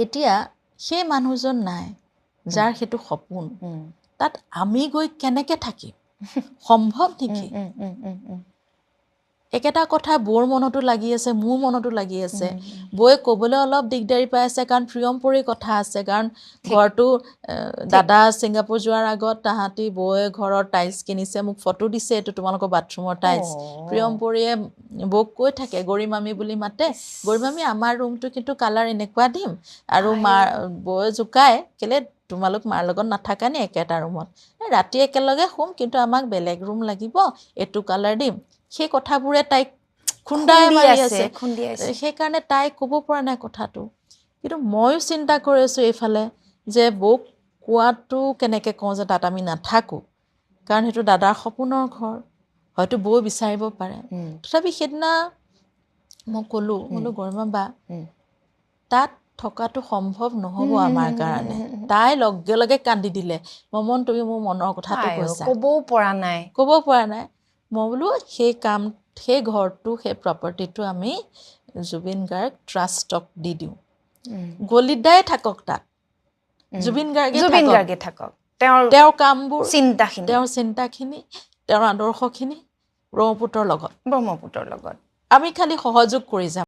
এতিয়া সেই মানুহজন নাই যাৰ সেইটো সপোন। তাত আমি গৈ কেনেকে থাকিম? সম্ভৱ নেকি? একেটা কথা বৌৰ মনতো লাগি আছে মোৰ মনতো লাগি আছে। বৌয়ে ক'বলৈ অলপ দিগদাৰী পাই আছে কাৰণ প্ৰিয়মপুৰী কথা আছে কাৰণ ঘৰটো দাদা ছিংগাপুৰ যোৱাৰ আগত তাহাঁতি বৌয়ে ঘৰৰ টাইলছ কিনিছে মোক ফটো দিছে এইটো তোমালোকৰ বাথৰুমৰ টাইলছ। প্ৰিয়মপুৰীয়ে বৌক কৈ থাকে গৰিমামী বুলি মাতে গৰিমামী আমাৰ ৰুমটো কিন্তু কালাৰ এনেকুৱা দিম। আৰু। মাৰ বৌয়ে জোকায় কেলে তোমালোক মাৰ লগত নাথাকা নি একেটা ৰুমত? ৰাতি একেলগে শুম কিন্তু আমাক বেলেগ ৰুম লাগিব এইটো কালাৰ দিম। সেই কথাবোৰে তাইক খুন্দাই খুন্দি মাৰি আছে। সেইকাৰণে তাই ক'ব পৰা নাই কথাটো। কিন্তু ময়ো চিন্তা কৰি আছোঁ এইফালে যে বৌক কোৱাটো কেনেকৈ কওঁ যে তাত আমি নাথাকোঁ। কাৰণ সেইটো দাদাৰ সপোনৰ ঘৰ। হয়তো বৌ বিচাৰিব পাৰে। তথাপি সেইদিনা মই ক'লোঁ বোলো গৰিমা বা। তাত থকাটো সম্ভৱ নহ'ব আমাৰ কাৰণে। তাই লগে লগে কান্দি দিলে। মমন তুমি মোৰ মনৰ কথাটো কৈছা। ক'বও পৰা নাই। ক'ব পৰা নাই। মই বোলো সেই কাম সেই ঘৰটো সেই প্ৰপাৰ্টিটো আমি জুবিন গাৰ্গ ট্ৰাষ্টক দি দিওঁ। গলিদাই থাকক তাত। জুবিন গাৰ্গে জুবিন। গাৰ্গে থাকক। তেওঁৰ তেওঁৰ কামবোৰ চিন্তাখিনি। তেওঁৰ চিন্তাখিনি তেওঁৰ আদৰ্শখিনি ব্ৰহ্মপুত্ৰৰ লগত। ব্ৰহ্মপুত্ৰৰ লগত। আমি খালি সহযোগ কৰি যাম।